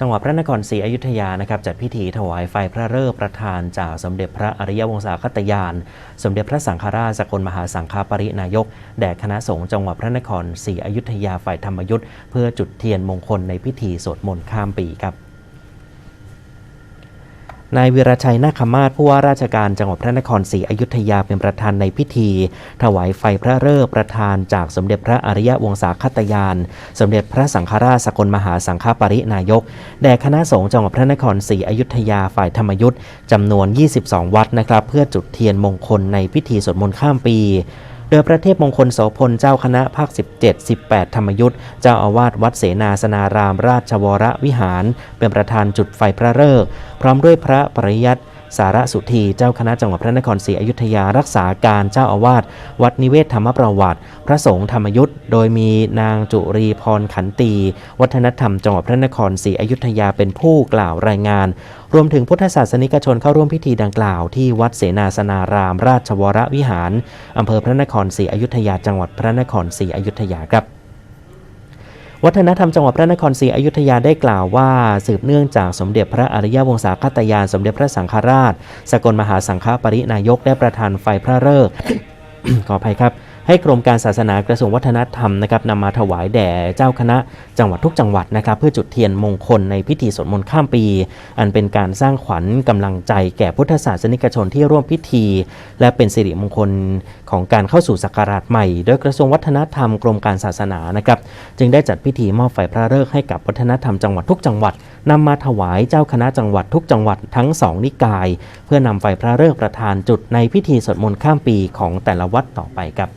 จังหวัดพระนครศรีอยุธยานะครับจัดพิธีถวายไฟพระฤกษ์ประธานจากสมเด็จพระอริยวงศาคตยาน สมเด็จพระสังฆราชสกลมหาสังฆปรินายก แด่คณะสงฆ์จังหวัดพระนครศรีอยุธยาฝ่ายธรรมยุทธ์เพื่อจุดเทียนมงคลในพิธีสวดมนต์ข้ามปีครับ นายวิรชัยนาคมาศผู้ว่าราชการจังหวัดพระนครศรีอยุธยาเป็นประธานในพิธี ถวายไฟพระฤกษ์ประธานจากสมเด็จพระอริยวงศาคตยาน สมเด็จพระสังฆราชสกลมหาสังฆปรินายก แด่คณะสงฆ์จังหวัดพระนครศรีอยุธยาฝ่ายธรรมยุทธ์จำนวน 22 วัดนะครับ เพื่อจุดเทียนมงคลในพิธีสวดมนต์ข้ามปี โดยพระเทพมงคลโสพลเจ้าคณะภาค 17 18 ธรรมยุทธ์เจ้าอาวาสวัดเสนาสนารามราชวรวิหาร เป็นประธานจุดไฟพระฤกษ์พร้อมด้วยพระปริยัติสารสุธีเจ้าคณะจังหวัดพระนครศรีอยุธยารักษาการเจ้าอาวาสวัดนิเวศธรรมประวัติ พระสงฆ์ธรรมยุทธ์โดยมีนางจุรีพรขันตี วัฒนธรรมจังหวัดพระนครศรีอยุธยาเป็นผู้กล่าวรายงานรวมถึงพุทธศาสนิกชนเข้าร่วมพิธีดังกล่าวที่วัดเสนาสนาราม ราชวรวิหาร อำเภอพระนครศรีอยุธยาจังหวัดพระนครศรีอยุธยาครับวัฒนธรรมจังหวัดพระนครศรีอยุธยาได้กล่าวว่า สืบเนื่องจากสมเด็จพระอริยวงศาคตยานสมเด็จพระสังฆราช สกลมหาสังฆปรินายกได้ประทานไฟพระฤกษ์ ขออภัยครับ ให้กรมการศาสนากระทรวงวัฒนธรรมนะครับนำมาถวายแด่เจ้าคณะจังหวัดทุกจังหวัดนะครับ เพื่อจุดเทียนมงคลในพิธีสวดมนต์ข้ามปี อันเป็นการสร้างขวัญกำลังใจแก่พุทธศาสนิกชนที่ร่วมพิธี และเป็นสิริมงคลของการเข้าสู่ศักราชใหม่ โดยกระทรวงวัฒนธรรมกรมการศาสนานะครับจึงได้จัดพิธีมอบไฟพระฤกษ์ให้กับวัฒนธรรมจังหวัดทุกจังหวัดนำมาถวายเจ้าคณะจังหวัดทุกจังหวัดทั้งสองนิกาย เพื่อนำไฟพระฤกษ์ประธานจุดในพิธีสวดมนต์ข้ามปีของแต่ละวัดต่อไปครับ